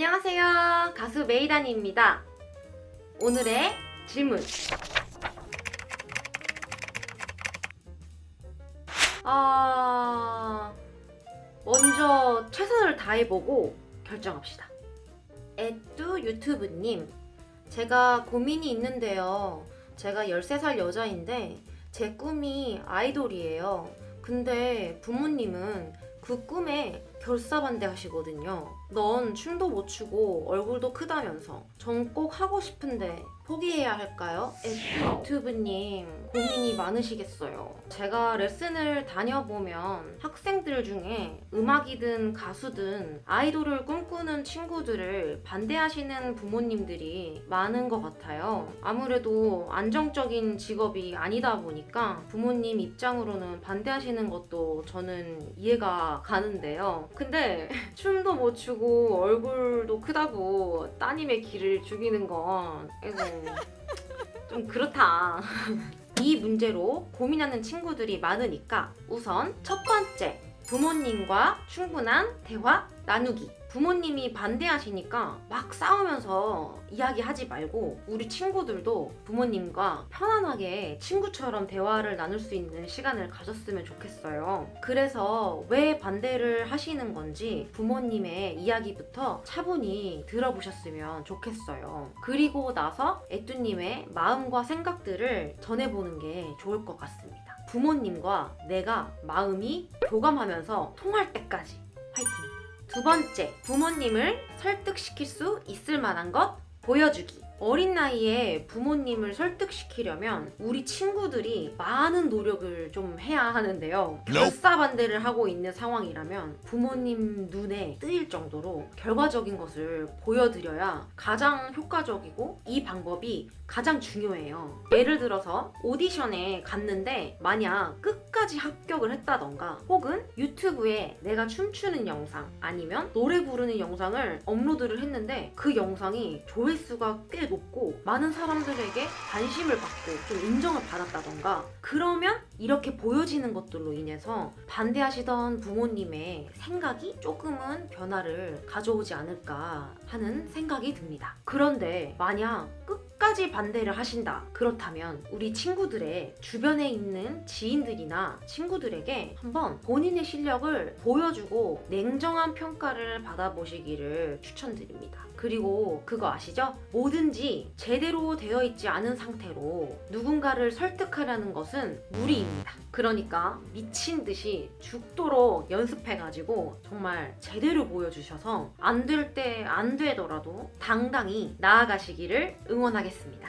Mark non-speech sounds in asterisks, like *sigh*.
안녕하세요. 가수 메이단입니다. 오늘의 질문. 아, 먼저 최선을 다해보고 결정합시다. 에뚜 유튜브님, 제가 고민이 있는데요. 제가 13살 여자인데 제 꿈이 아이돌이에요. 근데 부모님은 그 꿈에 결사반대 하시거든요. 넌 춤도 못 추고 얼굴도 크다면서 전 꼭 하고 싶은데 포기해야 할까요? 유튜브님 고민이 많으시겠어요. 제가 레슨을 다녀보면 학생들 중에 음악이든 가수든 아이돌을 꿈꾸는 친구들을 반대하시는 부모님들이 많은 것 같아요. 아무래도 안정적인 직업이 아니다 보니까 부모님 입장으로는 반대하시는 것도 저는 이해가 가는데요. 근데 *laughs* 춤도 못 추고 얼굴도 크다고 따님의 길을 죽이는 건 이거 좀 그렇다. *laughs* 이 문제로 고민하는 친구들이 많으니까 우선 첫 번째 부모님과 충분한 대화 나누기. 부모님이 반대하시니까 막 싸우면서 이야기하지 말고 우리 친구들도 부모님과 편안하게 친구처럼 대화를 나눌 수 있는 시간을 가졌으면 좋겠어요. 그래서 왜 반대를 하시는 건지 부모님의 이야기부터 차분히 들어보셨으면 좋겠어요. 그리고 나서 애뚜님의 마음과 생각들을 전해보는 게 좋을 것 같습니다. 부모님과 내가 마음이 교감하면서 통할 때까지! 두 번째, 부모님을 설득시킬 수 있을 만한 것 보여주기. 어린 나이에 부모님을 설득시키려면 우리 친구들이 많은 노력을 좀 해야 하는데요. 결사반대를 하고 있는 상황이라면 부모님 눈에 뜨일 정도로 결과적인 것을 보여드려야 가장 효과적이고 이 방법이 가장 중요해요. 예를 들어서 오디션에 갔는데 만약 끝까지 합격을 했다던가 혹은 유튜브에 내가 춤추는 영상 아니면 노래 부르는 영상을 업로드를 했는데 그 영상이 조회수가 꽤 높고 많은 사람들에게 관심을 받고 좀 인정을 받았다던가. 그러면 이렇게 보여지는 것들로 인해서 반대하시던 부모님의 생각이 조금은 변화를 가져오지 않을까 하는 생각이 듭니다. 그런데 만약 끝까지 반대를 하신다. 그렇다면 우리 친구들의 주변에 있는 지인들이나 친구들에게 한번 본인의 실력을 보여주고 냉정한 평가를 받아보시기를 추천드립니다. 그리고 그거 아시죠? 뭐든지 제대로 되어 있지 않은 상태로 누군가를 설득하려는 것은 무리 입니다. 그러니까 미친 듯이 죽도록 연습해가지고 정말 제대로 보여주셔서 안 될 때 안 되더라도 당당히 나아가시기를 응원하겠습니다.